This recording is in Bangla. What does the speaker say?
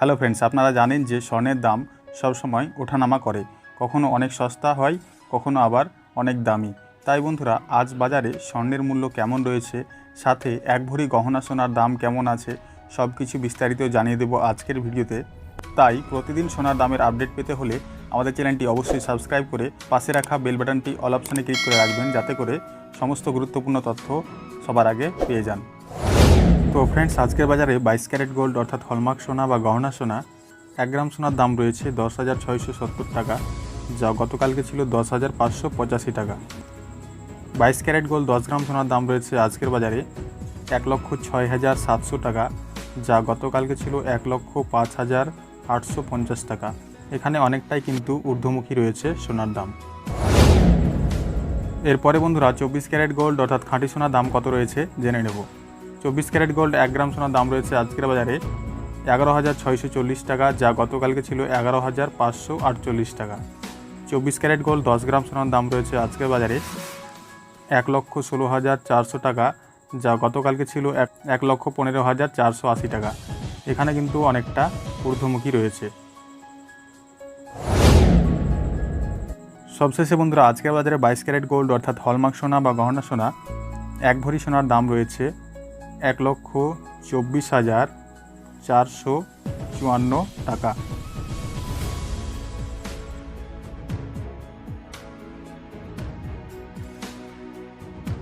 হ্যালো ফ্রেন্ডস, আপনারা জানেন যে স্বর্ণের দাম সবসময় ওঠানামা করে। কখনো অনেক সস্তা হয়, কখনো আবার অনেক দামি। তাই বন্ধুরা, আজ বাজারে স্বর্ণের মূল্য কেমন রয়েছে, সাথে এক ভরি গহনা সোনার দাম কেমন আছে সব কিছু বিস্তারিত জানিয়ে দেবো আজকের ভিডিওতে। তাই প্রতিদিন সোনার দামের আপডেট পেতে হলে আমাদের চ্যানেলটি অবশ্যই সাবস্ক্রাইব করে পাশে রাখা বেল বাটনটি অল অপশানে ক্লিক করে রাখবেন, যাতে করে সমস্ত গুরুত্বপূর্ণ তথ্য সবার আগে পেয়ে যান। তো ফ্রেন্ডস আজকের বাজারে বাইশ ক্যারেট গোল্ড অর্থাৎ হলমার্ক সোনা বা গহনা সোনা, এক গ্রাম সোনার দাম রয়েছে দশ হাজার ছয়শো সত্তর টাকা, যা গতকালকে ছিল দশ হাজার পাঁচশো পঁচাশি টাকা। বাইশ ক্যারেট গোল্ড দশ গ্রাম সোনার দাম রয়েছে আজকের বাজারে এক লক্ষ ছয় হাজার সাতশো টাকা, যা গতকালকে ছিল এক লক্ষ পাঁচ হাজার আটশো পঞ্চাশ টাকা। এখানে অনেকটাই কিন্তু ঊর্ধ্বমুখী রয়েছে সোনার দাম। এরপরে বন্ধুরা, চব্বিশ ক্যারেট গোল্ড অর্থাৎ খাঁটি সোনার দাম কত রয়েছে জেনে নেব। চব্বিশ ক্যারেট গোল্ড, এক গ্রাম সোনার দাম রয়েছে আজকের বাজারে এগারো হাজার ছয়শো চল্লিশ টাকা, যা গতকালকে ছিল এগারো হাজার পাঁচশো আটচল্লিশ টাকা। চব্বিশ ক্যারেট গোল্ড, দশ গ্রাম সোনার দাম রয়েছে আজকের বাজারে এক লক্ষ ষোলো হাজার চারশো টাকা, যা গতকালকে ছিল এক এক লক্ষ পনেরো হাজার চারশো আশি টাকা। এখানে কিন্তু অনেকটা ঊর্ধ্বমুখী রয়েছে। সবশেষে বন্ধুরা, আজকের বাজারে বাইশ ক্যারেট গোল্ড, অর্থাৎ হলমার্ক সোনা বা গহনা সোনা, এক ভরি সোনার দাম রয়েছে এক লক্ষ চব্বিশ হাজার চারশো চুয়ান্ন টাকা।